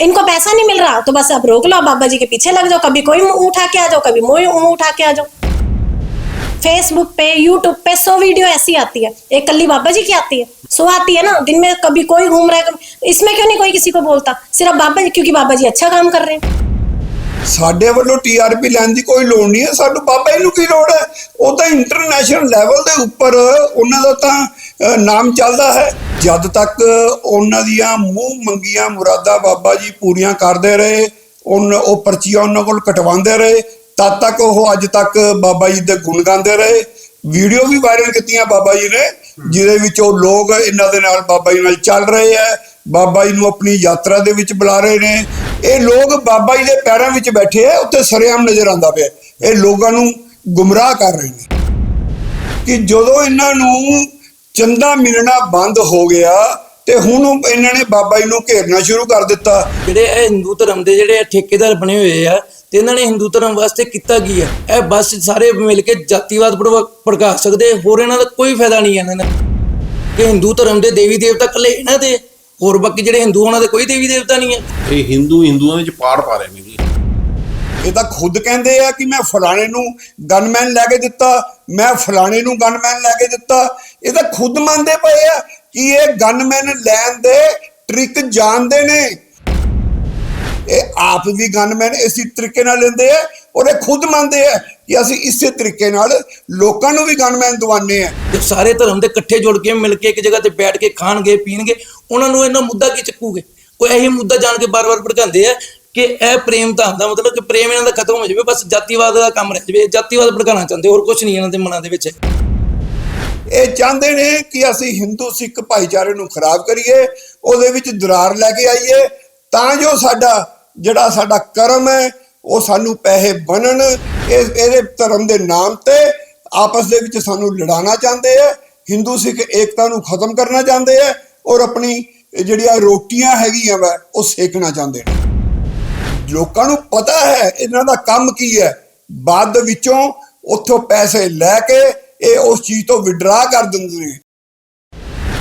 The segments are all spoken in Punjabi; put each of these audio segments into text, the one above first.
इनको पैसा नहीं मिल रहा तो बस अब रोक लो अब बाबा जी के पीछे लग जाओ कभी कोई मुंह उठा के आ जाओ कभी मोई मुंह उठा के आ जाओ फेसबुक पे यूट्यूब पे सौ वीडियो ऐसी आती है एक कल्ली बाबा जी की आती है सो आती है ना दिन में कभी कोई घूम रहा है कभी- इसमें क्यों नहीं कोई किसी को बोलता सिर्फ बाबा जी क्योंकि बाबा जी अच्छा काम कर रहे हैं ਸਾਡੇ ਵੱਲੋਂ ਟੀਆਰਪੀ ਲੈਣ ਦੀ ਕੋਈ ਲੋੜ ਨਹੀਂ ਹੈ ਸਾਨੂੰ ਬਾਬਾ ਜੀ ਨੂੰ ਕੀ ਲੋੜ ਹੈ ਉਹ ਤਾਂ ਇੰਟਰਨੈਸ਼ਨਲ ਲੈਵਲ ਦੇ ਉੱਪਰ ਉਹਨਾਂ ਦਾ ਤਾਂ ਅ, ਨਾਮ ਚੱਲਦਾ ਹੈ ਜਦ ਤੱਕ ਉਹਨਾਂ ਦੀਆਂ ਮੂੰਹ ਮੰਗੀਆਂ ਮੁਰਾਦਾਂ ਬਾਬਾ ਜੀ ਪੂਰੀਆਂ ਕਰਦੇ ਰਹੇ, ਉਨ ਉਹ ਪਰਚੀਆਂ ਉਹਨਾਂ ਕੋਲ ਕਟਵਾਉਂਦੇ ਰਹੇ, ਤਦ ਤੱਕ ਉਹ ਅੱਜ ਤੱਕ ਬਾਬਾ ਜੀ ਦੇ ਗੁਣ ਗਾਉਂਦੇ ਰਹੇ। ਵੀਡੀਓ ਵੀ ਵਾਇਰਲ ਕੀਤੀਆਂ ਬਾਬਾ ਜੀ ਨੇ, ਜਿਹਦੇ ਵਿੱਚ ਉਹ ਲੋਕ ਇਹਨਾਂ ਦੇ ਨਾਲ ਬਾਬਾ ਜੀ ਨਾਲ ਚੱਲ ਰਹੇ ਹੈ, ਬਾਬਾ ਜੀ ਨੂੰ ਆਪਣੀ ਯਾਤਰਾ ਦੇ ਵਿੱਚ ਬੁਲਾ ਰਹੇ ਨੇ। ਇਹ ਲੋਕ ਬਾਬਾ ਜੀ ਦੇ ਪੈਰਾਂ ਵਿੱਚ ਬੈਠੇ ਆ ਉੱਤੇ ਸਰਿਆਮ ਨਜ਼ਰ ਆਉਂਦਾ ਪਿਆ ਇਹ ਲੋਕਾਂ ਨੂੰ ਗੁੰਮਰਾਹ ਕਰ ਰਹੇ ਨੇ। ਕਿ ਜਦੋਂ ਇਹਨਾਂ ਨੂੰ ਚੰਦਾ ਮਿਲਣਾ ਬੰਦ ਹੋ ਗਿਆ ਤੇ ਹੁਣ ਉਹ ਇਹਨਾਂ ਨੇ ਬਾਬਾ ਜੀ ਨੂੰ ਘੇਰਨਾ ਸ਼ੁਰੂ ਕਰ ਦਿੱਤਾ। ਜਿਹੜੇ ਇਹ ਹਿੰਦੂ ਧਰਮ ਦੇ ਜਿਹੜੇ ਠੇਕੇਦਾਰ ਬਣੇ ਹੋਏ ਆ ਤੇ ਇਹਨਾਂ ਨੇ ਹਿੰਦੂ ਧਰਮ ਵਾਸਤੇ ਕੀਤਾ ਕੀ ਆ? ਇਹ ਬਸ ਸਾਰੇ ਮਿਲ ਕੇ ਜਾਤੀਵਾਦ ਭੜਕਾ ਸਕਦੇ ਹੋਰ ਇਹਨਾਂ ਦਾ ਕੋਈ ਫਾਇਦਾ ਨਹੀਂ ਇਹਨਾਂ ਦਾ ਕਿ ਹਿੰਦੂ ਧਰਮ ਦੇ ਦੇਵੀ ਦੇਵਤਾ ਇਕੱਲੇ ਇਹਨਾਂ ਦੇ ਹੋਰ ਬਾਕੀ ਜਿਹੜੇ ਹਿੰਦੂ ਉਹਨਾਂ ਦੇ ਕੋਈ ਦੇਵੀ ਦੇਵਤਾ ਨਹੀਂ ਹੈ ਇਹ ਹਿੰਦੂ ਹਿੰਦੂਆਂ ਦੇ ਵਿੱਚ ਪਾੜ ਪਾ ਰਹੇ ਨੇ ਜੀ। ਇਹ ਤਾਂ ਖੁਦ ਕਹਿੰਦੇ ਆ ਕਿ ਮੈਂ ਫਲਾਣੇ ਨੂੰ ਗਨਮੈਨ ਲੈ ਕੇ ਦਿੱਤਾ, ਮੈਂ ਫਲਾਣੇ ਨੂੰ ਗਨਮੈਨ ਲੈ ਕੇ ਦਿੱਤਾ। ਇਹ ਤਾਂ ਖੁਦ ਮੰਨਦੇ ਪਏ ਆ ਕਿ ਇਹ ਗਨਮੈਨ ਲੈਣ ਦੇ ਟ੍ਰਿਕ ਜਾਣਦੇ ਨੇ। ਇਹ ਆਪ ਵੀ ਗਨਮੈਨ ਇਸੇ ਤਰੀਕੇ ਨਾਲ ਲੈਂਦੇ ਆ ਔਰ ਇਹ ਖੁਦ ਮੰਨਦੇ ਆ ਕਿ ਅਸੀਂ ਇਸੇ ਤਰੀਕੇ ਨਾਲ ਲੋਕਾਂ ਨੂੰ ਵੀ ਗਨਮੈਨ ਦਵਾਨੇ ਆ। ਤੇ ਸਾਰੇ ਧਰਮ ਦੇ ਇਕੱਠੇ ਜੁੜ ਕੇ ਮਿਲ ਕੇ ਇੱਕ ਜਗ੍ਹਾ ਤੇ ਬੈਠ ਕੇ ਖਾਣਗੇ, ਪੀਣਗੇ, ਉਹਨਾਂ ਨੂੰ ਇਹਨਾਂ ਮੁੱਦਾ ਕੀ ਚੱਕੂਗੇ? ਕੋਈ ਇਹੀ ਮੁੱਦਾ ਜਾਣ ਕੇ ਬਾਰ-ਬਾਰ ਭੜਕਾਉਂਦੇ ਆ ਕਿ ਇਹ ਪ੍ਰੇਮ ਤਾਂ ਹੁੰਦਾ, ਮਤਲਬ ਕਿ ਪ੍ਰੇਮ ਇਹਨਾਂ ਦਾ ਖਤਮ ਹੋ ਜਾਵੇ, ਬਸ ਜਾਤੀਵਾਦ ਦਾ ਕੰਮ ਰਹਿ ਜਾਵੇ, ਜਾਤੀਵਾਦ ਭੜਕਾਉਣਾ ਚਾਹੁੰਦੇ ਹੋਰ ਕੁਝ ਨਹੀਂ ਇਹਨਾਂ ਦੇ ਮਨਾਂ ਦੇ ਵਿੱਚ। ਇਹ ਚਾਹੁੰਦੇ ਨੇ ਕਿ ਅਸੀਂ ਹਿੰਦੂ ਸਿੱਖ ਭਾਈਚਾਰੇ ਨੂੰ ਖਰਾਬ ਕਰੀਏ, ਉਹਦੇ ਵਿੱਚ ਦਰਾਰ ਲੈ ਕੇ ਆਈਏ, ਤਾਂ ਜੋ ਸਾਡਾ ਜਿਹੜਾ ਸਾਡਾ ਕਰਮ ਹੈ, ਉਹ ਸਾਨੂੰ ਪੈਸੇ ਬਣਨ, ਇਹ, ਇਹਦੇ ਧਰਮ ਦੇ ਨਾਮ ਤੇ ਆਪਸ ਦੇ ਵਿੱਚ ਸਾਨੂੰ ਲੜਾਉਣਾ ਚਾਹੁੰਦੇ ਆ ਹਿੰਦੂ ਸਿੱਖ ਏਕਤਾ ਨੂੰ ਖਤਮ ਕਰਨਾ ਚਾਹੁੰਦੇ ਆ, ਔਰ ਆਪਣੀ ਜਿਹੜੀਆਂ ਰੋਟੀਆਂ ਹੈਗੀਆਂ ਵਾ, ਉਹ ਸੇਕਣਾ ਚਾਹੁੰਦੇ ਨੇ। ਲੋਕਾਂ ਨੂੰ ਪਤਾ ਹੈ ਇਹਨਾਂ ਦਾ ਕੰਮ ਕੀ ਹੈ ਬਾਅਦ ਦੇ ਵਿੱਚੋਂ ਉੱਥੋਂ ਪੈਸੇ ਲੈ ਕੇ ਇਹ ਉਸ ਚੀਜ਼ ਤੋਂ ਵਿਡਰਾ ਕਰ ਦਿੰਦੇ ਨੇ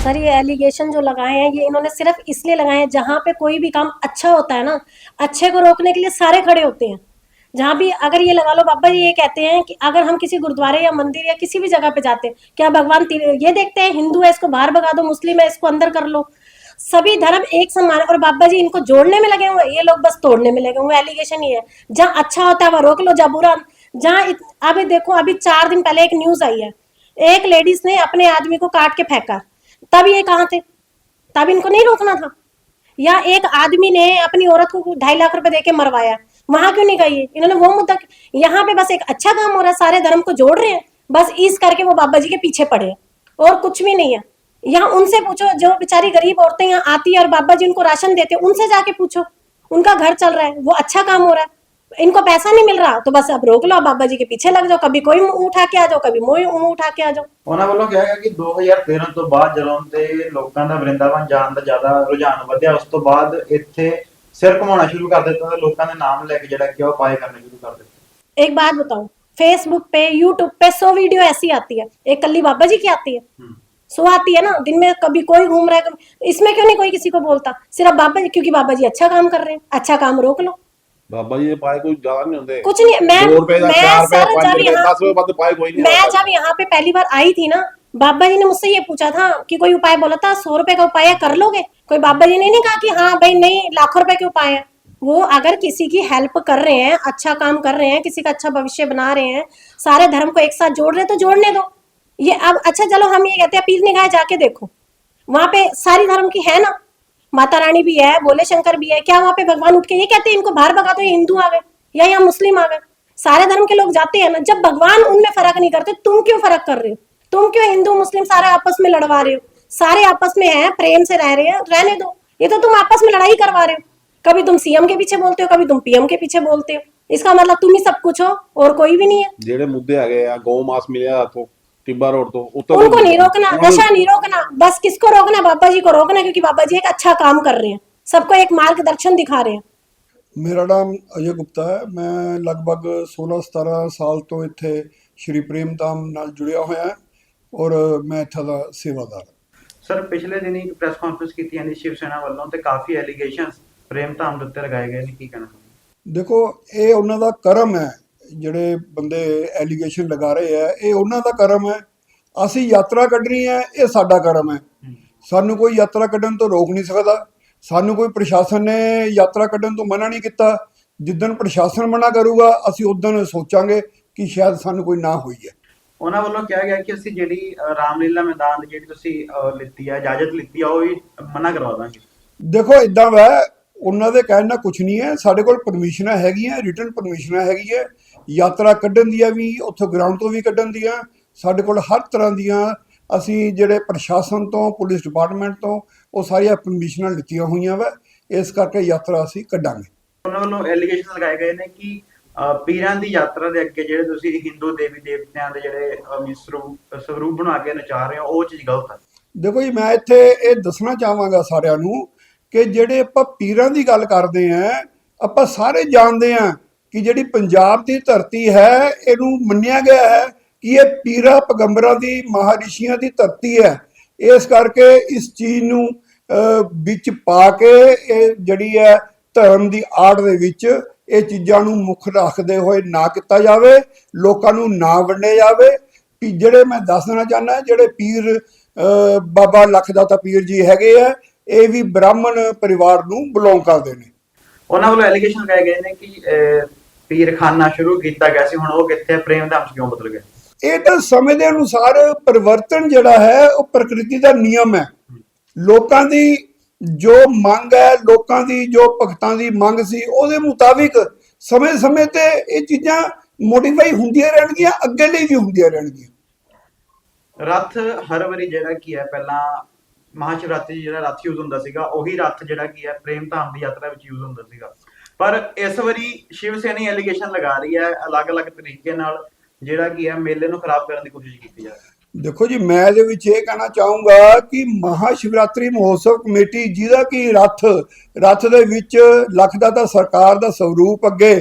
सर ये एलिगेशन जो लगाए हैं ये इन्होंने सिर्फ इसलिए लगाए हैं जहां पे कोई भी काम अच्छा होता है ना अच्छे को रोकने के लिए सारे खड़े होते हैं जहां भी अगर ये लगा लो बाबा जी ये कहते हैं कि अगर हम किसी गुरुद्वारे या मंदिर या किसी भी जगह पे जाते हैं क्या भगवान ती- ये देखते हैं हिंदू है इसको बाहर भगा दो मुस्लिम है इसको अंदर कर लो सभी धर्म एक समान और बाबा जी इनको जोड़ने में लगे हुए ये लोग बस तोड़ने में लगे हुए एलिगेशन ही है। जहाँ अच्छा होता है, वह रोक लो, जहाँ बुरा जहाँ अभी देखो, अभी चार दिन पहले एक न्यूज़ आई है। एक लेडीज़ ने अपने आदमी को काट के फेंका। तब ये कहाँ थे? तब इनको नहीं रोकना था। या एक आदमी ने अपनी औरत को ढाई लाख रुपए देके मरवाया। वहाँ क्यों नहीं गई इन्होंने वो मुद्दा यहाँ पे बस एक अच्छा काम हो रहा है, सारे धर्म को जोड़ रहे हैं। बस इस करके वो बाबा जी के पीछे पड़े और कुछ भी नहीं है। यहाँ उनसे पूछो जो बेचारी गरीब औरतें यहाँ आती है और बाबा जी उनको राशन देते हैं उनसे जाके पूछो उनका घर चल रहा है वो अच्छा काम हो रहा है इनको पैसा नहीं मिल रहा तो बस अब रोक लो अब बाबा जी के पीछे लग जाओ कभी कोई मुंह उठा के आ जाओ कभी मोई मुंह उठा के आ जाओ ਉਹਨਾਂ ਵੱਲੋਂ ਕਿਹਾ ਗਿਆ ਕਿ 2013 ਤੋਂ ਬਾਅਦ ਜਦੋਂ ਤੇ ਲੋਕਾਂ ਦਾ ਵਰਿੰਦਾਵਨ ਜਾਣ ਦਾ ਜ਼ਿਆਦਾ ਰੁਝਾਨ ਵਧਿਆ ਉਸ ਤੋਂ ਬਾਅਦ ਇੱਥੇ ਸਿਰ ਘੁਮਾਉਣਾ ਸ਼ੁਰੂ ਕਰ ਦਿੱਤਾ ਤੇ ਲੋਕਾਂ ਦੇ ਨਾਮ ਲੈ ਕੇ ਜਿਹੜਾ ਕਿ ਉਹ ਪਾਏ ਕਰਨੇ ਸ਼ੁਰੂ ਕਰ ਦਿੱਤੇ एक बात बताओ फेसबुक पे यूट्यूब पे सौ वीडियो ऐसी आती है एक कल्ली बाबा जी की आती है सो आती है ना दिन में कभी कोई घूम रहा है कभी इसमें क्यों नहीं कोई किसी को बोलता सिर्फ बाबा जी क्योंकि बाबा जी अच्छा काम कर रहे हैं अच्छा काम रोक लो ਬਾਬਾ ਜੀ ਦੇ ਪਾਏ ਕੋਈ ਜ਼ਿਆਦਾ ਨਹੀਂ ਹੁੰਦੇ कुछ नहीं मैं 2 ਰੁਪਏ ਦਾ मैं 4 ਰੁਪਏ सर 5 जब ਰੁਪਏ यहाँ 10 ਰੁਪਏ ਵੱਧ ਪਾਏ ਕੋਈ ਨਹੀਂ मैं ਹੁੰਦਾ। जब यहाँ पे पहली बार आई थी ना बाबा जी ने मुझसे ये पूछा था कि कोई उपाय बोला था सौ रुपए का उपाय है, कर लोगे कोई बाबा जी ने नहीं कहा कि हाँ भाई नहीं लाखों रुपए के उपाय है वो अगर किसी की हेल्प कर रहे हैं अच्छा काम कर रहे हैं किसी का अच्छा भविष्य बना रहे हैं सारे धर्म को एक साथ जोड़ रहे हैं तो जोड़ने दो ये अब अच्छा चलो हम ये कहते हैं पीर निगाह जाके देखो। वहाँ पे सारी धर्म की है ना? माता रानी भी है, भोले शंकर भी है, क्या वहाँ पे भगवान उठ के ये कहते हैं, इनको बाहर भगा तो ये हिंदू आ गए, या यहाँ मुस्लिम आ गए? सारे धर्म के लोग जाते हैं ना, जब भगवान उनमें फ़र्क नहीं करते, तुम क्यों फ़र्क कर रहे हो? तुम क्यों हिंदू, मुस्लिम सारे आपस में लड़वा रहे हो? सारे आपस में है, प्रेम से रह रहे हैं, रहने दो। ये तो तुम आपस में लड़ाई करवा रहे हो। कभी तुम सीएम के पीछे बोलते हो, कभी तुम पीएम के पीछे बोलते हो। इसका मतलब तुम ही सब कुछ हो, और कोई भी नहीं है। जेड़े मुद्दे आ गए गौ मास मिले तो। ਟਿੱਬਾ ਰੋਡ ਤੋਂ ਉੱਤੋਂ उनको नहीं रोकना नशा नहीं रोकना बस किसको रोकना बाबा जी को रोकना क्योंकि बाबा जी एक अच्छा काम कर रहे हैं सबको एक मार्गदर्शन दिखा रहे हैं ਮੇਰਾ ਨਾਮ ਅਜੇ ਗੁਪਤਾ ਹੈ ਮੈਂ ਲਗਭਗ 16-17 ਸਾਲ ਤੋਂ ਇੱਥੇ ਸ਼੍ਰੀ ਪ੍ਰੇਮਧਾਮ ਨਾਲ ਜੁੜਿਆ ਹੋਇਆ ਹਾਂ ਔਰ ਮੈਂ ਇੱਥੇ ਦਾ ਸੇਵਾਦਾਰ ਹਾਂ ਸਰ ਪਿਛਲੇ ਦਿਨੀ ਇੱਕ ਪ੍ਰੈਸ ਕਾਨਫਰੰਸ ਕੀਤੀ ਜਾਂਦੀ ਸ਼ਿਵ ਸੈਨਾ ਵੱਲੋਂ ਤੇ ਕਾਫੀ ਐਲੀਗੇਸ਼ਨਸ ਪ੍ਰੇਮ ਧਾਮ ਦੇ ਉੱਤੇ ਲਗਾਏ ਗਏ ਨੇ ਕੀ ਕਹਿਣਾ ਚਾਹੁੰਦੇ ਦੇਖੋ ਇਹ ਉਹਨਾਂ ਦਾ ਕਰਮ ਹੈ ਜਿਹੜੇ ਬੰਦੇ ਐਲੀਗੇਸ਼ਨ ਲਗਾ ਰਹੇ ਆ ਇਹ ਉਹਨਾਂ ਦਾ ਕਰਮ ਹੈ। ਅਸੀਂ ਯਾਤਰਾ ਕੱਢਣੀ ਹੈ ਇਹ ਸਾਡਾ ਕਰਮ ਹੈ। ਸਾਨੂੰ ਕੋਈ ਯਾਤਰਾ ਕੱਢਣ ਤੋਂ ਰੋਕ ਨਹੀਂ ਸਕਦਾ। ਸਾਨੂੰ ਕੋਈ ਪ੍ਰਸ਼ਾਸਨ ਨੇ ਯਾਤਰਾ ਕੱਢਣ ਤੋਂ ਮਨਾ ਨਹੀਂ ਕੀਤਾ। ਜਿੱਦਣ ਪ੍ਰਸ਼ਾਸਨ ਮਨਾ ਕਰੂਗਾ ਅਸੀਂ ਉਦੋਂ ਸੋਚਾਂਗੇ ਕਿ ਸ਼ਾਇਦ ਸਾਨੂੰ ਕੋਈ ਨਾ ਹੋਈ ਹੈ। ਉਹਨਾਂ ਵੱਲੋਂ ਕਿਹਾ ਗਿਆ ਕਿ ਅਸੀਂ ਜਿਹੜੀ ਰਾਮਲੀਲਾ ਮੈਦਾਨ ਦੀ ਜਿਹੜੀ ਤੁਸੀਂ ਲਿੱਤੀ ਹੈ ਇਜਾਜ਼ਤ ਲਿੱਤੀ ਆ ਉਹ ਵੀ ਮਨਾ ਕਰਵਾ ਦਾਂਗੇ। ਦੇਖੋ ਇਦਾਂ ਵਾ ਉਹਨਾਂ ਦੇ ਕਹਿਣ ਨਾਲ ਕੁਝ ਨਹੀਂ ਹੈ। ਸਾਡੇ ਕੋਲ ਪਰਮਿਸ਼ਨਾਂ ਹੈਗੀਆਂ ਰਿਟਨ ਪਰਮਿਸ਼ਨਾਂ ਹੈਗੀਆਂ। ਯਾਤਰਾ ਕੱਢਣ ਦੀਆਂ ਵੀ ਉੱਥੋਂ ਗਰਾਊਂਡ ਤੋਂ ਵੀ ਕੱਢਣ ਦੀਆਂ। ਸਾਡੇ ਕੋਲ ਹਰ ਤਰ੍ਹਾਂ ਦੀਆਂ ਅਸੀਂ ਜਿਹੜੇ ਪ੍ਰਸ਼ਾਸਨ ਤੋਂ ਪੁਲਿਸ ਡਿਪਾਰਟਮੈਂਟ ਤੋਂ ਉਹ ਸਾਰੀਆਂ ਪਰਮਿਸ਼ਨਾਂ ਲਿੱਤੀਆਂ ਹੋਈਆਂ ਵਾ। ਇਸ ਕਰਕੇ ਯਾਤਰਾ ਅਸੀਂ ਕੱਢਾਂਗੇ। ਉਹਨਾਂ ਵੱਲੋਂ ਐਲੀਗੇਸ਼ਨ ਲਗਾਏ ਗਏ ਨੇ ਕਿ ਪੀਰਾਂ ਦੀ ਯਾਤਰਾ ਦੇ ਅੱਗੇ ਜਿਹੜੇ ਤੁਸੀਂ ਹਿੰਦੂ ਦੇਵੀ ਦੇਵਤਿਆਂ ਦੇ ਜਿਹੜੇ ਸਰੂਪ ਬਣਾ ਕੇ ਨਚਾ ਰਹੇ ਹੋ ਉਹ ਚੀਜ਼ ਗਲਤ ਹੈ। ਦੇਖੋ ਜੀ ਮੈਂ ਇੱਥੇ ਇਹ ਦੱਸਣਾ ਚਾਹਾਂਗਾ ਸਾਰਿਆਂ ਨੂੰ ਕਿ ਜਿਹੜੇ ਆਪਾਂ ਪੀਰਾਂ ਦੀ ਗੱਲ ਕਰਦੇ ਆਂ ਆਪਾਂ ਸਾਰੇ ਜਾਣਦੇ ਆਂ ਕਿ ਜਿਹੜੀ ਪੰਜਾਬ ਦੀ ਧਰਤੀ ਹੈ, ਇਹਨੂੰ ਮੰਨਿਆ ਗਿਆ ਹੈ ਕਿ ਇਹ ਪੀਰਾ ਪਗੰਬਰਾਂ ਦੀ, ਮਹਾਰਿਸ਼ੀਆਂ ਦੀ ਧਰਤੀ ਹੈ। ਇਸ ਕਰਕੇ ਇਸ ਚੀਜ਼ ਨੂੰ ਵਿੱਚ ਪਾ ਕੇ ਇਹ ਜਿਹੜੀ ਹੈ ਧਰਮ ਦੀ ਆੜ ਦੇ ਵਿੱਚ ਇਹ ਚੀਜ਼ਾਂ ਨੂੰ ਮੁੱਖ ਰੱਖਦੇ ਹੋਏ ਨਾ ਕੀਤਾ ਜਾਵੇ, ਲੋਕਾਂ ਨੂੰ ਨਾ ਵੰਡਿਆ ਜਾਵੇ। ਵੀ ਜਿਹੜੇ ਮੈਂ ਦੱਸ ਦੇਣਾ ਚਾਹੁੰਦਾ, ਜਿਹੜੇ ਪੀਰ ਬਾਬਾ ਲਖਦਾਤਾ ਪੀਰ ਜੀ ਹੈਗੇ ਆ, ਇਹ ਵੀ ਬ੍ਰਾਹਮਣ ਪਰਿਵਾਰ ਨੂੰ ਬਿਲੋਂਗ ਕਰਦੇ ਨੇ। ਉਹਨਾਂ ਵੱਲੋਂ ਐਲੀਗੇਸ਼ਨ ਲਗਾਏ ਗਏ ਨੇ ਕਿ ਪੀਰਖਾਨਾ ਸ਼ੁਰੂ ਕੀਤਾ ਗਿਆ ਸੀ ਹੁਣ ਉਹ ਕਿੱਥੇ? ਪ੍ਰੇਮ ਧਾਮ ਚ ਕਿਉਂ ਬਦਲ ਗਿਆ? ਇਹ ਤਾਂ ਸਮੇਂ ਦੇ ਅਨੁਸਾਰ ਪਰਿਵਰਤਨ ਜਿਹੜਾ ਹੈ ਉਹ ਪ੍ਰਕਿਰਤੀ ਦਾ ਨਿਯਮ ਹੈ। ਲੋਕਾਂ ਦੀ ਜੋ ਮੰਗ ਹੈ ਲੋਕਾਂ ਦੀ ਜੋ ਭਗਤਾਂ ਦੀ ਮੰਗ ਸੀ ਉਹਦੇ ਮੁਤਾਬਿਕ ਸਮੇਂ-ਸਮੇਂ ਤੇ ਇਹ ਚੀਜ਼ਾਂ ਮੋਡੀਫਾਈ ਹੁੰਦੀਆਂ ਰਹਿਣਗੀਆਂ ਅੱਗੇ ਲਈ ਵੀ ਹੁੰਦੀਆਂ ਰਹਿਣਗੀਆਂ। ਰੱਥ ਹਰ ਵਾਰੀ ਜਿਹੜਾ ਕੀ ਹੈ ਪਹਿਲਾਂ ਮਹਾਸ਼ਿਵਰਾਤਰੀ ਜਿਹੜਾ ਰੱਥ ਯੂਜ਼ ਹੁੰਦਾ ਸੀਗਾ ਉਹੀ ਰੱਥ ਜਿਹੜਾ ਕੀ ਹੈ ਪ੍ਰੇਮ ਧਾਮ ਦੀ ਯਾਤਰਾ ਵਿੱਚ ਯੂਜ਼ ਹੁੰਦਾ ਸੀਗਾ। ਪਰ ਇਸ ਵਾਰੀ ਸ਼ਿਵ ਸੈਨੀ ਐਲੀਗੇਸ਼ਨ ਲਗਾ ਰਹੀ ਹੈ ਅਲੱਗ-ਅਲੱਗ ਤਰੀਕੇ ਨਾਲ, ਜਿਹੜਾ ਕੀ ਹੈ ਮੇਲੇ ਨੂੰ ਖਰਾਬ ਕਰਨ ਦੀ ਕੋਸ਼ਿਸ਼ ਕੀਤੀ ਜਾ ਰਹੀ ਹੈ। ਦੇਖੋ ਜੀ, ਮੈਂ ਇਹਦੇ ਵਿੱਚ ਇਹ ਕਹਿਣਾ ਚਾਹੂੰਗਾ ਕਿ ਮਹਾ ਸ਼ਿਵਰਾਤਰੀ ਮਹੋਤਸਵ ਕਮੇਟੀ ਜਿਹਦਾ ਕਿ ਰੱਥ ਰੱਥ ਦੇ ਵਿੱਚ ਲੱਖ ਦਾ ਤਾਂ ਸਰਕਾਰ ਦਾ ਸਰੂਪ ਅੱਗੇ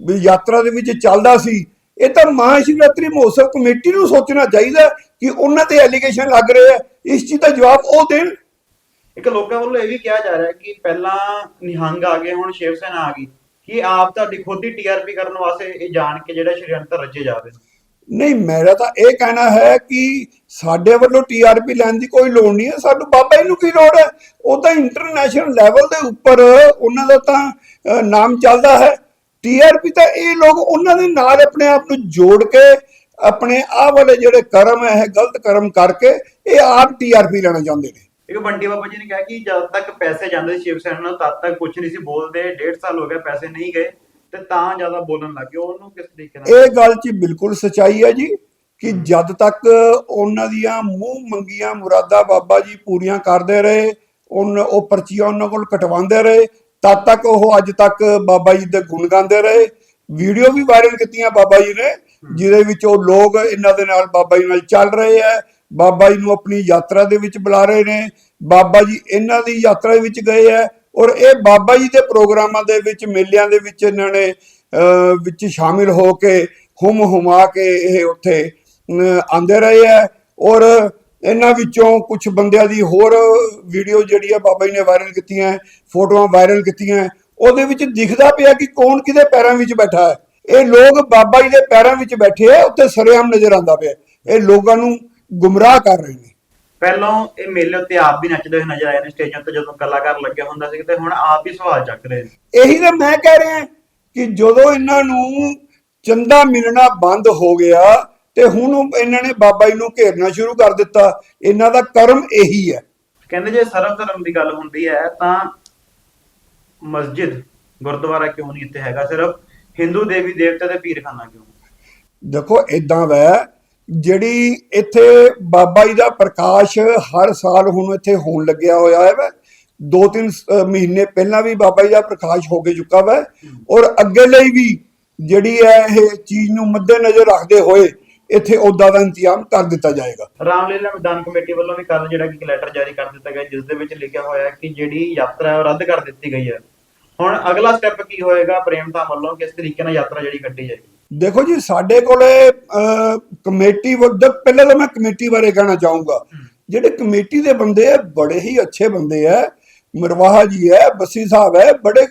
ਵੀ ਯਾਤਰਾ ਦੇ ਵਿੱਚ ਚੱਲਦਾ ਸੀ, ਇਹ ਤਾਂ ਮਹਾ ਸ਼ਿਵਰਾਤਰੀ ਮਹੋਤਸਵ ਕਮੇਟੀ ਨੂੰ ਸੋਚਣਾ ਚਾਹੀਦਾ ਕਿ ਉਹਨਾਂ ਤੇ ਐਲੀਗੇਸ਼ਨ ਲੱਗ ਰਹੇ ਆ ਇਸ ਚੀਜ਼ ਦਾ ਜਵਾਬ ਉਹ ਦੇਣ ਇੱਕ ਲੋਕਾਂ ਵੱਲੋਂ ਇਹ ਵੀ ਕਿਹਾ ਜਾ ਰਿਹਾ ਕਿ ਪਹਿਲਾਂ ਨਿਹੰਗ ਆ ਗਏ, ਹੁਣ ਸ਼ਿਵ ਸੈਨਾ ਆ ਗਈ। ਕਿ ਆਪ ਤੁਹਾਡੀ ਖੁਦ ਦੀ ਟੀਆਰਪੀ ਕਰਨ ਵਾਸਤੇ ਇਹ ਜਾਣ ਕੇ ਜਿਹੜਾ ਸ਼੍ਰੀਅੰਤਰ ਰਚੇ ਜਾ ਰਹੇ ਨਹੀਂ, ਮੇਰਾ ਤਾਂ ਇਹ ਕਹਿਣਾ ਹੈ ਕਿ ਸਾਡੇ ਵੱਲੋਂ ਟੀਆਰਪੀ ਲੈਣ ਦੀ ਕੋਈ ਲੋੜ ਨਹੀਂ ਹੈ। ਸਾਨੂੰ ਬਾਬਾ ਜੀ ਨੂੰ ਕੀ ਲੋੜ ਹੈ? ਉਹ ਤਾਂ ਇੰਟਰਨੈਸ਼ਨਲ ਲੈਵਲ ਦੇ ਉੱਪਰ ਉਹਨਾਂ ਦਾ ਤਾਂ ਨਾਮ ਚੱਲਦਾ ਹੈ। ਟੀਆਰਪੀ ਤਾਂ ਇਹ ਲੋਕ ਉਹਨਾਂ ਦੇ ਨਾਲ ਆਪਣੇ ਆਪ ਨੂੰ ਜੋੜ ਕੇ ਆਪਣੇ ਆਹ ਵਾਲੇ ਜਿਹੜੇ ਕਰਮ ਹੈ, ਗਲਤ ਕਰਮ ਕਰਕੇ ਇਹ ਆਪ ਟੀਆਰਪੀ ਲੈਣਾ ਚਾਹੁੰਦੇ ਨੇ। ਇੱਕ ਬੰਟੀ ਬਾਬਾ ਜੀ ਨੇ ਕਿਹਾ ਕਿ ਜਦ ਤੱਕ ਪੈਸੇ ਜਾਂਦੇ ਸੀ ਸ਼ਿਵ ਸੈਨਾ ਨੂੰ ਤਦ ਤੱਕ ਕੁਝ ਨਹੀਂ ਸੀ ਬੋਲਦੇ ਡੇਢ ਸਾਲ ਹੋ ਗਿਆ ਪੈਸੇ ਨਹੀਂ ਗਏ ਤੇ ਤਾਂ ਜ਼ਿਆਦਾ ਬੋਲਣ ਲੱਗੇ ਉਹਨੂੰ ਕਿਸ ਤਰੀਕੇ ਨਾਲ ਇਹ ਗੱਲ 'ਚ ਬਿਲਕੁਲ ਸਚਾਈ ਹੈ ਜੀ ਕਿ ਜਦ ਤੱਕ ਉਹਨਾਂ ਦੀਆਂ ਮੂੰਹ ਮੰਗੀਆਂ ਮੁਰਾਦਾਂ ਬਾਬਾ ਜੀ ਪੂਰੀਆਂ ਕਰਦੇ ਰਹੇ ਉਨ ਉਹ ਪਰਚੀਆਂ ਉਹਨਾਂ ਕੋਲ ਕਟਵਾਉਂਦੇ ਰਹੇ ਤਦ ਤੱਕ ਉਹ ਅੱਜ ਤੱਕ ਬਾਬਾ ਜੀ ਦੇ ਗੁਣ ਗਾਉਂਦੇ ਰਹੇ। ਵੀਡੀਓ ਵੀ ਵਾਇਰਲ ਕੀਤੀਆਂ ਬਾਬਾ ਜੀ ਨੇ ਜਿਹਦੇ ਵਿੱਚ ਉਹ ਲੋਕ ਇਹਨਾਂ ਦੇ ਨਾਲ ਬਾਬਾ ਜੀ ਨਾਲ ਚੱਲ ਰਹੇ ਆ ਬਾਬਾ ਜੀ ਨੂੰ ਆਪਣੀ ਯਾਤਰਾ ਦੇ ਵਿੱਚ ਬੁਲਾ ਰਹੇ ਨੇ। ਬਾਬਾ ਜੀ ਇਹਨਾਂ ਦੀ ਯਾਤਰਾ ਵਿੱਚ ਗਏ ਆ ਔਰ ਇਹ ਬਾਬਾ ਜੀ ਦੇ ਪ੍ਰੋਗਰਾਮਾਂ ਦੇ ਵਿੱਚ ਮੇਲਿਆਂ ਦੇ ਵਿੱਚ ਇਹਨਾਂ ਨੇ ਵਿੱਚ ਸ਼ਾਮਿਲ ਹੋ ਕੇ ਹੁਮ ਹੁਮਾ ਕੇ ਇਹ ਉੱਥੇ ਅਹ, ਆਂਦੇ ਰਹੇ ਆ ਔਰ ਇਹਨਾਂ ਵਿੱਚੋਂ ਕੁਝ ਬੰਦਿਆਂ ਦੀ ਹੋਰ ਵੀਡੀਓ ਜਿਹੜੀ ਆ ਬਾਬਾ ਜੀ ਨੇ ਵਾਇਰਲ ਕੀਤੀਆਂ ਫੋਟੋਆਂ ਵਾਇਰਲ ਕੀਤੀਆਂ ਉਹਦੇ ਵਿੱਚ ਦਿਖਦਾ ਪਿਆ ਕਿ ਕੌਣ ਕਿਹਦੇ ਪੈਰਾਂ ਵਿੱਚ ਬੈਠਾ ਹੈ। ਇਹ ਲੋਕ ਬਾਬਾ ਜੀ ਦੇ ਪੈਰਾਂ ਵਿੱਚ ਬੈਠੇ ਆ ਉੱਤੇ ਸਰੇਆਮ ਨਜ਼ਰ ਆਉਂਦਾ ਪਿਆ ਇਹ ਲੋਕਾਂ ਨੂੰ ਗੁੰਮਰਾਹ ਕਰ ਰਹੇ ਨੇ। ਪਹਿਲਾਂ ਇਹ ਮੇਲੇ ਉੱਤੇ ਆਪ ਵੀ ਨੱਚਦੇ ਹੋਏ ਨਜ਼ਰ ਆਏ ਨੇ ਸਟੇਜਾਂ ਤੇ ਜਦੋਂ ਕਲਾਕਾਰ ਲੱਗੇ ਹੁੰਦਾ ਸੀ ਤੇ ਹੁਣ ਆਪ ਹੀ ਸਵਾਲ ਚੱਕ ਰਹੇ ਨੇ। ਇਹੀ ਤਾਂ ਮੈਂ ਕਹਿ ਰਿਹਾ ਕਿ ਜਦੋਂ ਇਹਨਾਂ ਨੂੰ ਚੰਦਾ ਮਿਲਣਾ ਬੰਦ ਹੋ ਗਿਆ ਤੇ ਹੁਣ ਇਹਨਾਂ ਨੇ ਬਾਬਾ ਜੀ ਨੂੰ ਘੇਰਨਾ ਸ਼ੁਰੂ ਕਰ ਦਿੱਤਾ ਇਹਨਾਂ ਦਾ ਕਰਮ ਇਹੀ ਹੈ। ਕਹਿੰਦੇ ਜੇ ਸਰਵ ਧਰਮ ਦੀ ਗੱਲ ਹੁੰਦੀ ਹੈ ਤਾਂ ਮਸਜਿਦ ਗੁਰਦੁਆਰਾ ਕਿਉਂ ਨਹੀਂ ਇੱਥੇ ਹੈਗਾ? ਸਿਰਫ ਹਿੰਦੂ ਦੇਵੀ ਦੇਵਤੇ ਦੇ ਪੀਰਖਾਨਾ ਕਿਉਂ? ਦੇਖੋ ਇਦਾਂ ਵੈ ਜਿਹੜੀ ਇੱਥੇ ਬਾਬਾ ਜੀ ਦਾ ਪ੍ਰਕਾਸ਼ ਹਰ ਸਾਲ ਹੁਣ ਇੱਥੇ ਹੋਣ ਲੱਗਿਆ ਹੋਇਆ ਹੈ ਦੋ ਤਿੰਨ ਮਹੀਨੇ ਪਹਿਲਾਂ ਵੀ ਬਾਬਾ ਜੀ ਦਾ ਪ੍ਰਕਾਸ਼ ਹੋ ਕੇ ਚੁੱਕਾ ਵੈ। ਔਰ ਅੱਗੇ ਲਈ ਵੀ ਜਿਹੜੀ ਹੈ ਇਹ ਚੀਜ਼ ਨੂੰ ਮੱਦੇਨਜ਼ਰ ਰੱਖਦੇ ਹੋਏ ਇੱਥੇ ਉਹਦਾ ਦਾ ਇੰਤਜ਼ਾਮ ਕਰ ਦਿੱਤਾ ਜਾਏਗਾ। ਰਾਮਲੀਲਾ ਮੈਦਾਨ ਕਮੇਟੀ ਵੱਲੋਂ ਵੀ ਕੱਲ ਜਿਹੜਾ ਕਿ ਲੈਟਰ ਜਾਰੀ ਕਰ ਦਿੱਤਾ ਗਿਆ, ਜਿਸ ਦੇ ਵਿੱਚ ਲਿਖਿਆ ਹੋਇਆ ਹੈ ਕਿ ਜਿਹੜੀ ਯਾਤਰਾ ਉਹ ਰੱਦ ਕਰ ਦਿੱਤੀ ਗਈ ਹੈ। ਹੁਣ ਅਗਲਾ ਸਟੈਪ ਕੀ ਹੋਏਗਾ? ਪ੍ਰੇਮ ਧਾਮ ਵੱਲੋਂ ਕਿਸ ਤਰੀਕੇ ਨਾਲ ਯਾਤਰਾ ਜਿਹੜੀ ਕੱਢੀ ਜਾਏਗੀ? ਦੇਖੋ ਜੀ ਸਾਡੇ ਕੋਲੇ ਅਹ, ਕਮੇਟੀ ਵੱਧ ਪਹਿਲਾਂ ਤਾਂ ਮੈਂ ਕਮੇਟੀ ਬਾਰੇ ਕਹਿਣਾ ਚਾਹੂੰਗਾ। ਜਿਹੜੇ ਕਮੇਟੀ ਦੇ ਬੰਦੇ ਆ ਬੜੇ ਹੀ ਅੱਛੇ ਬੰਦੇ ਆ। ਮਰਵਾਹਾ ਜੀ ਹੈ ਬੱਸੀ ਸਾਹਿਬ ਹੈ ਬੜੇ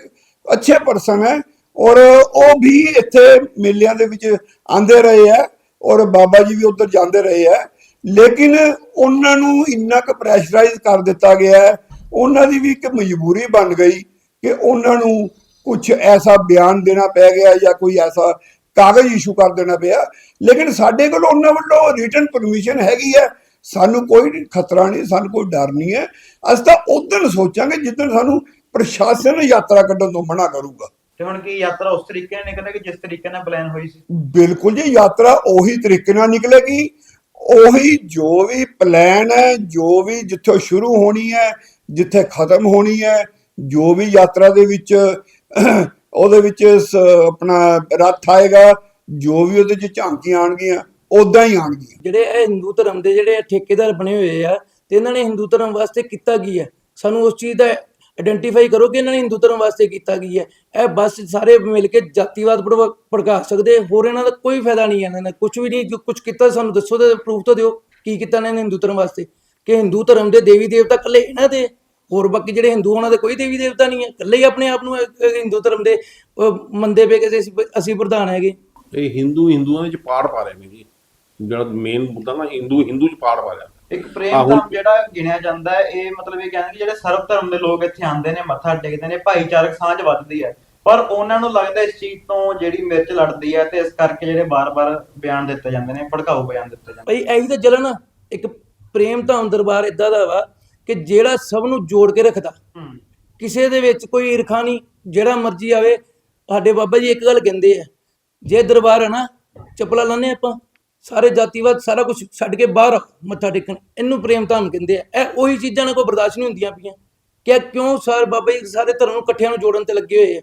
ਅੱਛੇ ਪਰਸਨ ਹੈ। ਔਰ ਉਹ ਵੀ ਇੱਥੇ ਮੇਲਿਆਂ ਦੇ ਵਿੱਚ ਆਂਦੇ ਰਹੇ ਹੈ ਔਰ ਬਾਬਾ ਜੀ ਵੀ ਉੱਧਰ ਜਾਂਦੇ ਰਹੇ ਹੈ ਲੇਕਿਨ ਉਹਨਾਂ ਨੂੰ ਇੰਨਾ ਕੁ ਪ੍ਰੈਸ਼ਰਾਈਜ਼ ਕਰ ਦਿੱਤਾ ਗਿਆ ਹੈ। ਉਹਨਾਂ ਦੀ ਵੀ ਇੱਕ ਮਜਬੂਰੀ ਬਣ ਗਈ ਕਿ ਉਹਨਾਂ ਨੂੰ ਕੁਝ ਐਸਾ ਬਿਆਨ ਦੇਣਾ ਪੈ ਗਿਆ ਜਾਂ ਕੋਈ ਐਸਾ ਕਾਗਜ਼ ਇਸ਼ੂ ਕਰ ਦੇਣਾ ਪਿਆ। ਲੇਕਿਨ ਸਾਡੇ ਕੋਲ ਉਹਨਾਂ ਵੱਲੋਂ ਰਿਟਨ ਪਰਮਿਸ਼ਨ ਹੈਗੀ ਹੈ। ਸਾਨੂੰ ਕੋਈ ਖਤਰਾ ਨਹੀਂ ਸਾਨੂੰ ਕੋਈ ਡਰ ਨਹੀਂ ਹੈ। ਅਸੀਂ ਤਾਂ ਉਦੋਂ ਸੋਚਾਂਗੇ ਜਿੱਦਣ ਸਾਨੂੰ ਪ੍ਰਸ਼ਾਸਨ ਯਾਤਰਾ ਕੱਢਣ ਤੋਂ ਮਨਾ ਕਰੂਗਾ। ਤੇ ਹੁਣ ਕੀ ਯਾਤਰਾ ਉਸ ਤਰੀਕੇ ਨਾਲ ਨਿਕਲੇਗੀ ਜਿਸ ਤਰੀਕੇ ਨਾਲ ਪਲਾਨ ਹੋਈ ਸੀ? ਬਿਲਕੁਲ ਜੀ ਯਾਤਰਾ ਉਹੀ ਤਰੀਕੇ ਨਾਲ ਨਿਕਲੇਗੀ। ਉਹੀ ਜੋ ਵੀ ਪਲਾਨ ਹੈ ਜੋ ਵੀ ਜਿੱਥੋਂ ਸ਼ੁਰੂ ਹੋਣੀ ਹੈ ਜਿੱਥੇ ਖਤਮ ਹੋਣੀ ਹੈ ਜੋ ਵੀ ਯਾਤਰਾ ਦੇ ਵਿੱਚ ਉਹਦੇ ਵਿੱਚ ਆਪਣਾ ਰੱਥ ਆਏਗਾ, ਜੋ ਵੀ ਉਹਦੇ ਚ ਝਾਂਕੀਆਂ ਆਣਗੀਆਂ ਉਦਾਂ ਹੀ ਆਣਗੀਆਂ ਜਿਹੜੇ ਇਹ ਹਿੰਦੂ ਧਰਮ ਦੇ ਜਿਹੜੇ ਠੇਕੇਦਾਰ ਬਣੇ ਹੋਏ ਆ, ਤੇ ਇਹਨਾਂ ਨੇ ਹਿੰਦੂ ਧਰਮ ਵਾਸਤੇ ਕੀਤਾ ਕੀ ਹੈ? ਸਾਨੂੰ ਉਸ ਚੀਜ਼ ਦਾ ਆਇਡੈਂਟੀਫਾਈ ਕਰੋ ਕਿ ਇਹਨਾਂ ਨੇ ਹਿੰਦੂ ਧਰਮ ਵਾਸਤੇ ਕੀਤਾ ਕੀ ਹੈ। ਇਹ ਬਸ ਸਾਰੇ ਮਿਲ ਕੇ ਜਾਤੀਵਾਦ ਭੜਕਾ ਸਕਦੇ, ਹੋਰ ਇਹਨਾਂ ਦਾ ਕੋਈ ਫਾਇਦਾ ਨਹੀਂ ਹੈ ਇਹਨਾਂ ਨੇ ਕੁਝ ਵੀ ਨਹੀਂ, ਜੋ ਕੁਝ ਕੀਤਾ ਸਾਨੂੰ ਦੱਸੋ ਤੇ ਪ੍ਰੂਫ ਤਾਂ ਦਿਓ, ਕੀ ਕੀਤਾ ਇਹਨਾਂ ਨੇ ਹਿੰਦੂ ਧਰਮ ਵਾਸਤੇ। ਕਿ ਹਿੰਦੂ ਧਰਮ ਦੇ ਦੇਵੀ ਦੇਵਤਾ ਇਕੱਲੇ ਇਹਨਾਂ ਦੇ ਹੋਰ ਬਾਕੀ ਜਿਹੜੇ ਹਿੰਦੂ ਉਹਨਾਂ ਦੇ ਕੋਈ ਦੇਵੀ ਦੇਵਤਾ ਨਹੀਂ ਹੈ ਇਕੱਲੇ ਹੀ ਆਪਣੇ ਆਪ ਨੂੰ ਹਿੰਦੂ ਧਰਮ ਦੇ ਅਹ, ਮੰਨਦੇ ਪਏ ਕਿ ਅਸੀਂ ਅਸੀਂ ਪ੍ਰਧਾਨ ਹੈਗੇ। ਇਹ ਹਿੰਦੂ ਹਿੰਦੂਆਂ ਦੇ ਚ ਪਾੜ ਪਾ ਰਹੇ ਨੇ ਜੀ। ਜਿਹੜਾ ਮੇਨ ਮੁੱਦਾ ਨਾ ਹਿੰਦੂ ਹਿੰਦੂ ਚ ਪਾੜ ਪਾ ਰਿਹਾ। ਇੱਕ ਆਹ। ਪ੍ਰੇਮ ਧਰਮ ਜਿਹੜਾ ਗਿਣਿਆ ਜਾਂਦਾ ਹੈ ਇਹ ਮਤਲਬ ਇਹ ਕਹਿੰਦੇ ਕਿ ਜਿਹੜੇ ਸਰਬ ਧਰਮ ਦੇ ਲੋਕ ਇੱਥੇ ਆਉਂਦੇ ਨੇ ਮੱਥਾ ਟੇਕਦੇ ਨੇ ਭਾਈਚਾਰਕ ਸਾਂਝ ਵੱਧਦੀ ਹੈ। ਪਰ ਉਹਨਾਂ ਨੂੰ ਲੱਗਦਾ ਇਸ ਚੀਜ਼ ਤੋਂ ਜਿਹੜੀ ਮਿਰਚ ਲੜਦੀ ਹੈ ਤੇ ਇਸ ਕਰਕੇ ਜਿਹੜੇ ਬਾਰ-ਬਾਰ ਬਿਆਨ ਦਿੱਤੇ ਜਾਂਦੇ ਨੇ ਭੜਕਾਊ ਬਿਆਨ ਦਿੱਤੇ ਜਾਂਦੇ ਭਈ ਇਹੀ ਤਾਂ ਜਲਨ ਇੱਕ ਪ੍ਰੇਮ ਧਾਮ ਦਰਬਾਰ ਇਦਾਂ ਦਾ ਵਾ ਕਿ ਜਿਹੜਾ ਸਭ ਨੂੰ ਜੋੜ ਕੇ ਰੱਖਦਾ। ਕਿਸੇ ਦੇ ਵਿੱਚ ਕੋਈ ਈਰਖਾ ਨਹੀਂ ਜਿਹੜਾ ਮਰਜ਼ੀ ਆਵੇ। ਸਾਡੇ ਬਾਬਾ ਜੀ ਇੱਕ ਗੱਲ ਕਹਿੰਦੇ ਆ ਜੇ ਦਰਬਾਰ ਹੈ ਨਾ ਚੱਪਲਾ ਲਾਉਂਦੇ ਆਪਾਂ ਸਾਰੇ ਜਾਤੀਵਾਦ ਸਾਰਾ ਕੁਝ ਛੱਡ ਕੇ ਬਾਹਰ ਮੱਥਾ ਟੇਕਣ ਇਹਨੂੰ ਪ੍ਰੇਮ ਧਾਮ ਕਹਿੰਦੇ ਆ। ਇਹ ਉਹੀ ਚੀਜ਼ਾਂ ਨਾਲ ਕੋਈ ਬਰਦਾਸ਼ਤ ਨਹੀਂ ਹੁੰਦੀਆਂ ਪਈਆਂ। ਕਿ ਕਿਉਂ ਸਾਰੇ ਬਾਬਾ ਜੀ ਸਾਰੇ ਧਰਮ ਨੂੰ ਇਕੱਠਿਆਂ ਨੂੰ ਜੋੜਨ ਤੇ ਲੱਗੇ ਹੋਏ ਆ?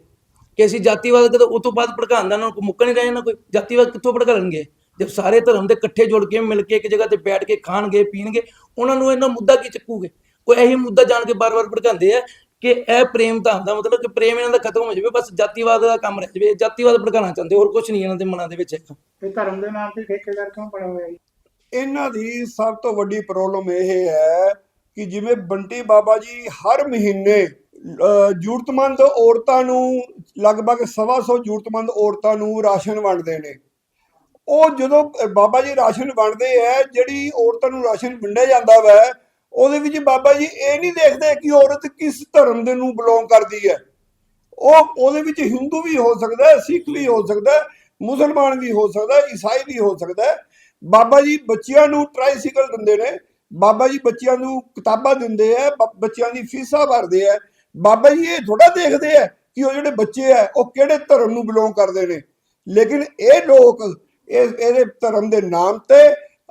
ਕਿ ਅਸੀਂ ਜਾਤੀਵਾਦ ਕਦੋਂ ਉਹ ਤੋਂ ਬਾਅਦ ਭੜਕਾਉਣ ਦਾ ਨਾ ਕੋਈ ਮੁੱਕ ਨਹੀਂ ਰਹੇ ਨਾ ਕੋਈ। ਜਾਤੀਵਾਦ ਕਿੱਥੋਂ ਭੜਕਾ ਲੈਣਗੇ ਜਦ ਸਾਰੇ ਧਰਮ ਦੇ ਇਕੱਠੇ ਜੁੜ ਕੇ ਮਿਲ ਕੇ ਇੱਕ ਜਗ੍ਹਾ ਤੇ ਬੈਠ ਕੇ ਖਾਣਗੇ ਪੀਣਗੇ ਉਹਨਾਂ ਨੂੰ ਇਹਨਾਂ ਮੁੱਦਾ ਕੀ ਚੱਕੂਗੇ? ਕੋਈ ਇਹੀ ਮੁੱਦਾ ਜਾਣ ਕੇ ਬਾਰ-ਬਾਰ ਭੜਕਾਉਂਦੇ ਆ ਕਿ ਇਹ ਪ੍ਰੇਮ ਧਾਮ ਦਾ ਮਤਲਬ ਕਿ ਪ੍ਰੇਮ ਇਹਨਾਂ ਦਾ ਖਤਮ ਹੋ ਜਾਵੇ ਬਸ ਜਾਤੀਵਾਦ ਦਾ ਕੰਮ ਰਹਿ ਜਾਵੇ ਜਾਤੀਵਾਦ ਭੜਕਾਉਣਾ ਚਾਹੁੰਦੇ ਹੋਰ ਕੁਝ ਨਹੀਂ ਇਹਨਾਂ ਦੇ ਮਨਾਂ ਦੇ ਵਿੱਚ ਇਹ ਧਰਮ ਦੇ ਨਾਮ ਤੇ ਠੇਕੇਦਾਰ ਕਿਉਂ ਬਣਾ ਹੋਇਆ ਜੀ? ਇਹਨਾਂ ਦੀ ਸਭ ਤੋਂ ਵੱਡੀ ਪ੍ਰੋਬਲਮ ਇਹ ਹੈ ਕਿ ਜਿਵੇਂ ਬੰਟੀ ਬਾਬਾ ਜੀ ਹਰ ਮਹੀਨੇ ਜ਼ਰੂਰਤਮੰਦ ਔਰਤਾਂ ਨੂੰ ਲਗਭਗ ਸਵਾ ਸੌ ਜ਼ਰੂਰਤਮੰਦ ਔਰਤਾਂ ਨੂੰ ਰਾਸ਼ਨ ਵੰਡਦੇ ਨੇ। ਉਹ ਜਦੋਂ ਬਾਬਾ ਜੀ ਰਾਸ਼ਨ ਵੰਡਦੇ ਹੈ ਜਿਹੜੀ ਔਰਤਾਂ ਨੂੰ ਰਾਸ਼ਨ ਵੰਡਿਆ ਜਾਂਦਾ ਵੈ ਉਹਦੇ ਵਿੱਚ ਬਾਬਾ ਜੀ ਇਹ ਨਹੀਂ ਦੇਖਦੇ ਕਿ ਔਰਤ ਕਿਸ ਧਰਮ ਦੇ ਨੂੰ ਬਿਲੋਂਗ ਕਰਦੀ ਹੈ। ਉਹ ਉਹਦੇ ਵਿੱਚ ਹਿੰਦੂ ਵੀ ਹੋ ਸਕਦਾ ਹੈ ਸਿੱਖ ਵੀ ਹੋ ਸਕਦਾ ਹੈ, ਮੁਸਲਮਾਨ ਵੀ ਹੋ ਸਕਦਾ ਹੈ, ਈਸਾਈ ਵੀ ਹੋ ਸਕਦਾ ਹੈ। ਬਾਬਾ ਜੀ ਬੱਚਿਆਂ ਨੂੰ ਟ੍ਰਾਈਸਿਕਲ ਦਿੰਦੇ ਨੇ, ਬਾਬਾ ਜੀ ਬੱਚਿਆਂ ਨੂੰ ਕਿਤਾਬਾਂ ਦਿੰਦੇ ਆ ਬੱਚਿਆਂ ਦੀ ਫੀਸਾਂ ਭਰਦੇ ਆ। ਬਾਬਾ ਜੀ ਇਹ ਥੋੜਾ ਦੇਖਦੇ ਆ ਕਿ ਉਹ ਜਿਹੜੇ ਬੱਚੇ ਆ, ਉਹ ਕਿਹੜੇ ਧਰਮ ਨੂੰ ਬਿਲੋਂਗ ਕਰਦੇ ਨੇ। ਲੇਕਿਨ ਇਹ ਲੋਕ ਇਹ ਇਹਦੇ ਧਰਮ ਦੇ ਨਾਮ ਤੇ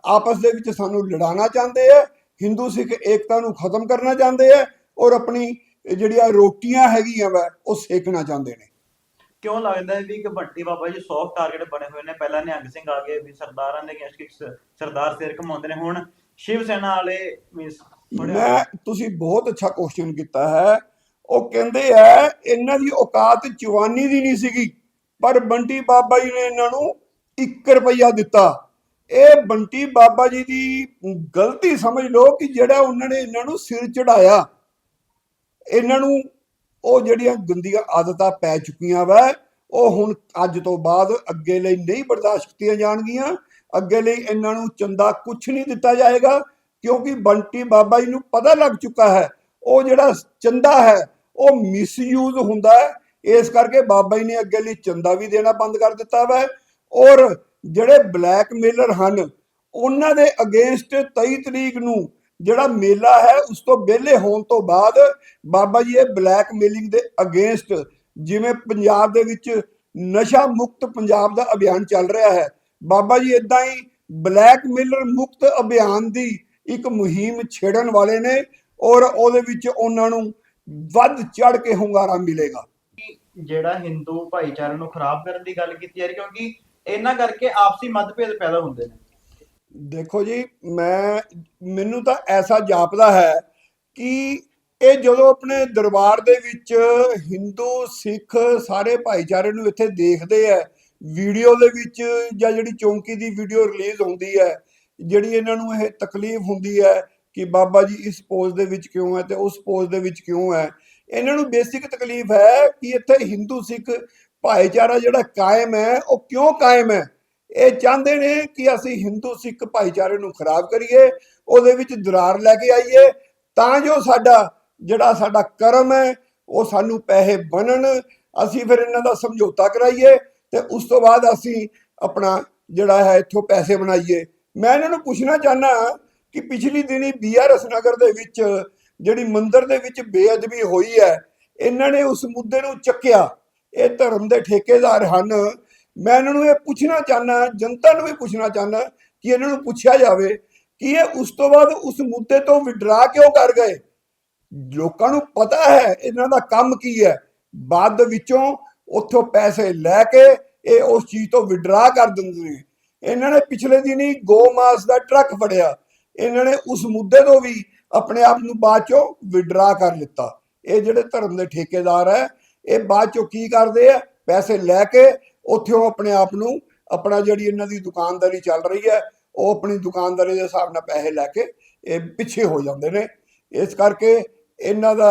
ਆਪਸ ਦੇ ਵਿੱਚ ਸਾਨੂੰ ਲੜਾਉਣਾ ਚਾਹੁੰਦੇ ਆ ਹਿੰਦੂ ਸਿੱਖ ਏਕਤਾ ਨੂੰ ਖਤਮ ਕਰਨਾ ਚਾਹੁੰਦੇ ਆ ਔਰ ਆਪਣੀ ਜਿਹੜੀਆਂ ਰੋਟੀਆਂ ਹੈਗੀਆਂ ਵਾ ਉਹ ਸੇਕਣਾ ਚਾਹੁੰਦੇ ਨੇ। ਕਿਉਂ ਲੱਗਦਾ ਹੈ ਵੀ ਕਿ ਬੰਟੀ ਬਾਬਾ ਜੀ ਸੌਫਟ ਟਾਰਗੇਟ ਬਣੇ ਹੋਏ ਨੇ? ਪਹਿਲਾਂ ਨਿਹੰਗ ਸਿੰਘ ਆ ਗਏ ਵੀ ਸਰਦਾਰਾਂ ਦੇ ਅਗੇਂਸਟ ਇੱਕ ਸ- ਸਰਦਾਰ ਸਿਰ ਘਮਾਉਂਦੇ ਨੇ। ਹੁਣ ਸ਼ਿਵ ਸੈਨਾ ਵਾਲੇ ਮੀਨਸ ਮੈਂ ਤੁਸੀਂ ਬਹੁਤ ਅੱਛਾ ਕੁਐਸਚਨ ਕੀਤਾ ਹੈ। ਉਹ ਕਹਿੰਦੇ ਆ ਇਹਨਾਂ ਦੀ ਔਕਾਤ ਜਵਾਨੀ ਦੀ ਨਹੀਂ ਸੀਗੀ ਪਰ ਬੰਟੀ ਬਾਬਾ ਜੀ ਨੇ ਇਹਨਾਂ ਨੂੰ 1 ਰੁਪਈਆ ਦਿੱਤਾ। ਇਹ ਬੰਟੀ ਬਾਬਾ ਜੀ ਦੀ ਗਲਤੀ ਸਮਝ ਲਓ ਕਿ ਜਿਹੜਾ ਉਹਨਾਂ ਨੇ ਇਹਨਾਂ ਨੂੰ ਸਿਰ ਚੜਾਇਆ, ਇਹਨਾਂ ਨੂੰ ਉਹ ਜਿਹੜੀਆਂ ਗੰਦੀਆਂ ਆਦਤਾਂ ਪੈ ਚੁੱਕੀਆਂ ਵਾ, ਉਹ ਹੁਣ ਅੱਜ ਤੋਂ ਬਾਅਦ ਅੱਗੇ ਲਈ ਨਹੀਂ ਬਰਦਾਸ਼ਤ ਕੀਤੀਆਂ ਜਾਣਗੀਆਂ, ਅੱਗੇ ਲਈ ਇਹਨਾਂ ਨੂੰ ਚੰਦਾ ਕੁਝ ਨਹੀਂ ਦਿੱਤਾ ਜਾਏਗਾ, ਕਿਉਂਕਿ ਬੰਟੀ ਬਾਬਾ ਜੀ ਨੂੰ ਪਤਾ ਲੱਗ ਚੁੱਕਾ ਹੈ, ਉਹ ਜਿਹੜਾ ਚੰਦਾ ਹੈ, ਉਹ ਮਿਸਯੂਜ਼ ਹੁੰਦਾ ਹੈ, ਇਸ ਕਰਕੇ ਬਾਬਾ ਜੀ ਨੇ ਅੱਗੇ ਲਈ ਚੰਦਾ ਵੀ ਦੇਣਾ ਬੰਦ ਕਰ ਦਿੱਤਾ ਵਾ, ਔਰ ਜਿਹੜੇ ਬਲੈਕਮੇਲਰ ਹਨ, ਉਹਨਾਂ ਦੇ ਅਗੇਂਸਟ 23 ਤਰੀਕ ਨੂੰ ਜਿਹੜਾ ਮੇਲਾ ਹੈ, ਉਸ ਤੋਂ ਵਿਹਲੇ ਹੋਣ ਤੋਂ ਬਾਅਦ ਬਾਬਾ ਜੀ ਇਹ ਬਲੈਕਮੇਲਿੰਗ ਦੇ ਅਗੇਂਸਟ ਜਿਵੇਂ ਪੰਜਾਬ ਦੇ ਵਿੱਚ ਨਸ਼ਾ ਮੁਕਤ ਪੰਜਾਬ ਦਾ ਅਭਿਆਨ ਚੱਲ ਰਿਹਾ ਹੈ, ਬਾਬਾ ਜੀ ਇਦਾਂ ਹੀ ਬਲੈਕਮੇਲਰ ਮੁਕਤ ਅਭਿਆਨ ਦੀ ਇੱਕ ਮੁਹਿੰਮ ਛੇੜਨ ਵਾਲੇ ਨੇ ਔਰ ਉਹਦੇ ਵਿੱਚ ਉਹਨਾਂ ਨੂੰ ਵੱਧ ਚੜ ਕੇ ਹੁੰਗਾਰਾ ਮਿਲੇਗਾ। ਜਿਹੜਾ ਹਿੰਦੂ ਭਾਈਚਾਰੇ ਨੂੰ ਖਰਾਬ ਕਰਨ ਦੀ ਗੱਲ ਕੀਤੀ ਜਾ ਰਹੀ, ਕਿਉਂਕਿ ਇਹਨਾਂ ਕਰਕੇ ਆਪਸੀ ਮਤਭੇਦ ਪੈਦਾ ਹੁੰਦੇ ਨੇ। ਦੇਖੋ ਜੀ, ਮੈਂ, ਮੈਨੂੰ ਤਾਂ ਐਸਾ ਜਾਪਦਾ ਹੈ ਕਿ ਇਹ ਜਦੋਂ ਆਪਣੇ ਦਰਬਾਰ ਦੇ ਵਿੱਚ ਹਿੰਦੂ, ਸਿੱਖ ਸਾਰੇ ਭਾਈਚਾਰੇ ਨੂੰ ਇੱਥੇ ਦੇਖਦੇ ਆ ਵੀਡੀਓ ਦੇ ਵਿੱਚ ਜਾਂ ਜਿਹੜੀ ਚੌਂਕੀ ਦੀ ਵੀਡੀਓ ਰਿਲੀਜ਼ ਹੁੰਦੀ ਹੈ, ਜਿਹੜੀ ਇਹਨਾਂ ਨੂੰ ਇਹ ਤਕਲੀਫ ਹੁੰਦੀ ਹੈ ਕਿ ਬਾਬਾ ਜੀ ਇਸ ਪੋਜ਼ ਦੇ ਵਿੱਚ ਕਿਉਂ ਹੈ ਤੇ ਉਸ ਪੋਜ਼ ਦੇ ਵਿੱਚ ਕਿਉਂ ਹੈ, ਇਹਨਾਂ ਨੂੰ ਬੇਸਿਕ ਤਕਲੀਫ ਹੈ ਕਿ ਇੱਥੇ ਹਿੰਦੂ, ਸਿੱਖ ਭਾਈਚਾਰਾ ਜਿਹੜਾ ਕਾਇਮ ਹੈ, ਉਹ ਕਿਉਂ ਕਾਇਮ ਹੈ? ਇਹ ਚਾਹੁੰਦੇ ਨੇ ਕਿ ਅਸੀਂ ਹਿੰਦੂ ਸਿੱਖ ਭਾਈਚਾਰੇ ਨੂੰ ਖਰਾਬ ਕਰੀਏ, ਉਹਦੇ ਵਿੱਚ ਦਰਾਰ ਲੈ ਕੇ ਆਈਏ, ਤਾਂ ਜੋ ਸਾਡਾ ਜਿਹੜਾ ਸਾਡਾ ਕਰਮ ਹੈ, ਉਹ ਸਾਨੂੰ ਪੈਸੇ ਬਣਨ, ਅਸੀਂ ਫਿਰ ਇਹਨਾਂ ਦਾ ਸਮਝੌਤਾ ਕਰਾਈਏ ਤੇ ਉਸ ਤੋਂ ਬਾਅਦ ਅਸੀਂ ਆਪਣਾ ਜਿਹੜਾ ਹੈ, ਇੱਥੋਂ ਪੈਸੇ ਬਣਾਈਏ। ਮੈਂ ਇਹਨਾਂ ਨੂੰ ਪੁੱਛਣਾ ਚਾਹਨਾ ਕਿ ਪਿਛਲੀ ਦਿਨੀ ਬੀਆਰਐਸ ਨਗਰ ਦੇ ਵਿੱਚ ਜਿਹੜੀ ਮੰਦਿਰ ਦੇ ਵਿੱਚ ਬੇਅਦਬੀ ਹੋਈ ਹੈ, ਇਹਨਾਂ ਨੇ ਉਸ ਮੁੱਦੇ ਨੂੰ ਚੱਕਿਆ। ਇਹ ਧਰਮ ਦੇ ਠੇਕੇਦਾਰ ਹਨ। ਮੈਂ ਇਹਨਾਂ ਨੂੰ ਇਹ ਪੁੱਛਣਾ ਚਾਹਨਾ ਜਨਤਾ ਨੂੰ ਵੀ ਪੁੱਛਣਾ ਚਾਹਨਾ ਕਿ ਇਹਨਾਂ ਨੂੰ ਪੁੱਛਿਆ ਜਾਵੇ ਕਿ ਇਹ ਉਸ ਤੋਂ ਬਾਅਦ ਉਸ ਮੁੱਦੇ ਤੋਂ ਵਿਡਰਾ ਕਿਉਂ ਕਰ ਗਏ? ਲੋਕਾਂ ਨੂੰ ਪਤਾ ਹੈ ਇਹਨਾਂ ਦਾ ਕੰਮ ਕੀ ਹੈ। ਬਾਅਦ ਵਿੱਚੋਂ ਉੱਥੋਂ ਪੈਸੇ ਲੈ ਕੇ ਇਹ ਉਸ ਚੀਜ਼ ਤੋਂ ਵਿਡਰਾ ਕਰ ਦਿੰਦੇ ਨੇ। ਇਹਨਾਂ ਨੇ ਪਿਛਲੇ ਦਿਨੀ ਗੋ ਮਾਸ ਦਾ ਟਰੱਕ ਫੜਿਆ। ਇਹਨਾਂ ਨੇ ਉਸ ਮੁੱਦੇ ਤੋਂ ਵੀ ਆਪਣੇ ਆਪ ਨੂੰ ਬਾਅਦ ਚੋਂ ਵਿਡਰਾ ਕਰ ਲਿੱਤਾ। ਇਹ ਜਿਹੜੇ ਧਰਮ ਦੇ ਠੇਕੇਦਾਰ ਹੈ ਇਹ ਬਾਅਦ ਚੋਂ ਕੀ ਕਰਦੇ ਆ? ਪੈਸੇ ਲੈ ਕੇ ਉੱਥੋਂ ਆਪਣੇ ਆਪ ਨੂੰ ਆਪਣਾ ਜਿਹੜੀ ਇਹਨਾਂ ਦੀ ਦੁਕਾਨਦਾਰੀ ਚੱਲ ਰਹੀ ਹੈ ਉਹ ਆਪਣੀ ਦੁਕਾਨਦਾਰੀ ਦੇ ਹਿਸਾਬ ਨਾਲ ਪੈਸੇ ਲੈ ਕੇ ਇਹ ਪਿੱਛੇ ਹੋ ਜਾਂਦੇ ਨੇ। ਇਸ ਕਰਕੇ ਇਹਨਾਂ ਦਾ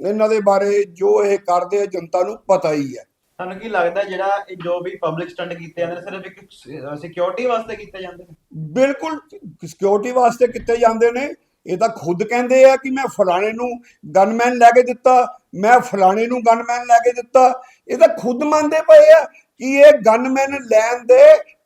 ਇਹਨਾਂ ਦੇ ਬਾਰੇ ਜੋ ਇਹ ਕਰਦੇ ਆ ਜਨਤਾ ਨੂੰ ਪਤਾ ਹੀ ਹੈ। ਤੁਹਾਨੂੰ ਕੀ ਲੱਗਦਾ ਜਿਹੜਾ ਇਹ ਜੋ ਵੀ ਪਬਲਿਕ ਸਟੰਟ ਕੀਤੇ ਜਾਂਦੇ ਨੇ ਸਿਰਫ ਇੱਕ ਸਿਕਿਉਰਿਟੀ ਵਾਸਤੇ ਕੀਤੇ ਜਾਂਦੇ ਨੇ? ਬਿਲਕੁਲ ਸਿਕਿਉਰਿਟੀ ਵਾਸਤੇ ਕਿੱਥੇ ਜਾਂਦੇ ਨੇ। ਇਹ ਤਾਂ ਖੁਦ ਕਹਿੰਦੇ ਆ ਕਿ ਮੈਂ ਫਲਾਣੇ ਨੂੰ ਗਨਮੈਨ ਲੈ ਕੇ ਦਿੱਤਾ, ਮੈਂ ਫਲਾਣੇ ਨੂੰ ਗਨਮੈਨ ਲੈ ਕੇ ਦਿੱਤਾ। ਇਹ ਤਾਂ ਖੁਦ ਮੰਨਦੇ ਪਏ ਆ ਕਿ ਇਹ ਗਨਮੈਨ ਲੈਣ ਦੇ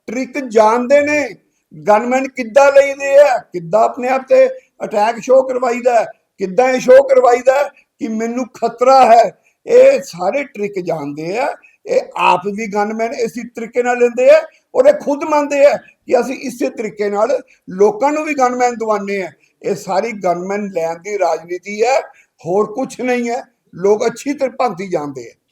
ਟ੍ਰਿਕ ਜਾਣਦੇ ਨੇ। ਗਨਮੈਨ ਕਿੱਦਾਂ ਲਈਦੇ ਆ? ਕਿੱਦਾਂ ਆਪਣੇ ਆਪ ਤੇ ਅਟੈਕ ਸ਼ੋਅ ਕਰਵਾਈਦਾ ਕਿੱਦਾਂ ਇਹ ਸ਼ੋਅ ਕਰਵਾਈਦਾ ਕਿ ਮੈਨੂੰ ਖਤਰਾ ਹੈ? ਇਹ ਸਾਰੇ ਟ੍ਰਿਕ ਜਾਣਦੇ ਆ। ਇਹ ਆਪ ਵੀ ਗਨਮੈਨ ਇਸੇ ਤਰੀਕੇ ਨਾਲ ਲੈਂਦੇ ਆ ਔਰ ਇਹ ਖੁਦ ਮੰਨਦੇ ਆ ਕਿ ਅਸੀਂ ਇਸੇ ਤਰੀਕੇ ਨਾਲ ਲੋਕਾਂ ਨੂੰ ਵੀ ਗਨਮੈਨ ਦਵਾਨੇ ਆ। ਇਹ ਸਾਰੀ ਗਨਮੈਨ ਲੈਣ ਦੀ ਰਾਜਨੀਤੀ ਹੈ, ਹੋਰ ਕੁਝ ਨਹੀਂ ਹੈ। ਲੋਕ ਅੱਛੀ ਤਰ੍ਹਾਂ ਭਾਂਤੀ ਜਾਣਦੇ ਆ